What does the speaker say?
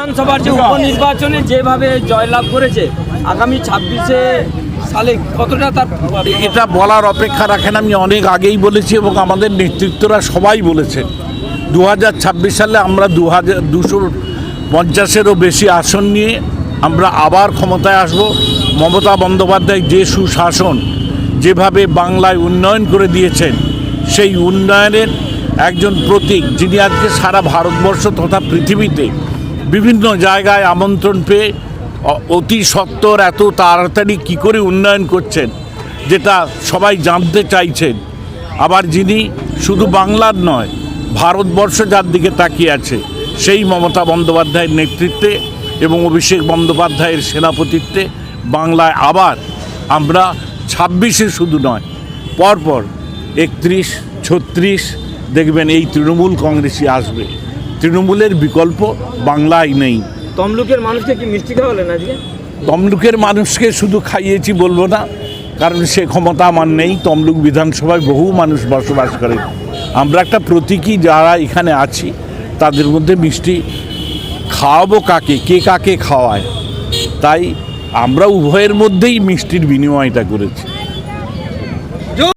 বিধানসভার যে উপনির্বাচনে যেভাবে জয়লাভ করেছে আগামী ছাব্বিশে সালে কতটা তার এটা বলার অপেক্ষা রাখেন আমি অনেক আগেই বলেছি এবং আমাদের নেতৃত্বরা সবাই বলেছেন। দু হাজার ছাব্বিশ সালে আমরা দু হাজার দুশো পঞ্চাশেরও বেশি আসন নিয়ে আমরা আবার ক্ষমতায় আসব। মমতা বন্দ্যোপাধ্যায় যে সুশাসন যেভাবে বাংলায় উন্নয়ন করে দিয়েছেন সেই উন্নয়নের একজন প্রতীক যিনি আজকে সারা ভারতবর্ষ তথা পৃথিবীতে বিভিন্ন জায়গায় আমন্ত্রণ পেয়ে অতি সত্বর এত তাড়াতাড়ি কি করে উন্নয়ন করছেন, যেটা সবাই জানতে চাইছেন। আবার যিনি শুধু বাংলার নয়, ভারতবর্ষ যার দিকে তাকিয়ে আছে, সেই মমতা বন্দ্যোপাধ্যায়ের নেতৃত্বে এবং অভিষেক বন্দ্যোপাধ্যায়ের সেনাপতিত্বে বাংলায় আবার আমরা ছাব্বিশে শুধু নয়, পরপর একত্রিশ, ছত্রিশ, দেখবেন এই তৃণমূল কংগ্রেসই আসবে। তৃণমূলের বিকল্প বাংলায় নেই। তমলুকের মানুষকে কি মিষ্টি খাওয়ালেন আজকে? তমলুকের মানুষকে শুধু খাইয়েছি বলব না কারণ সে ক্ষমতা আমার নেই। তমলুক বিধানসভায় বহু মানুষ বসবাস করে। আমরা একটা প্রতীকী যারা এখানে আছি তাদের মধ্যে মিষ্টি খাওয়াবো কাকে? কে কাকে খাওয়ায়? তাই আমরা উভয়ের মধ্যেই মিষ্টির বিনিময়টা করেছি।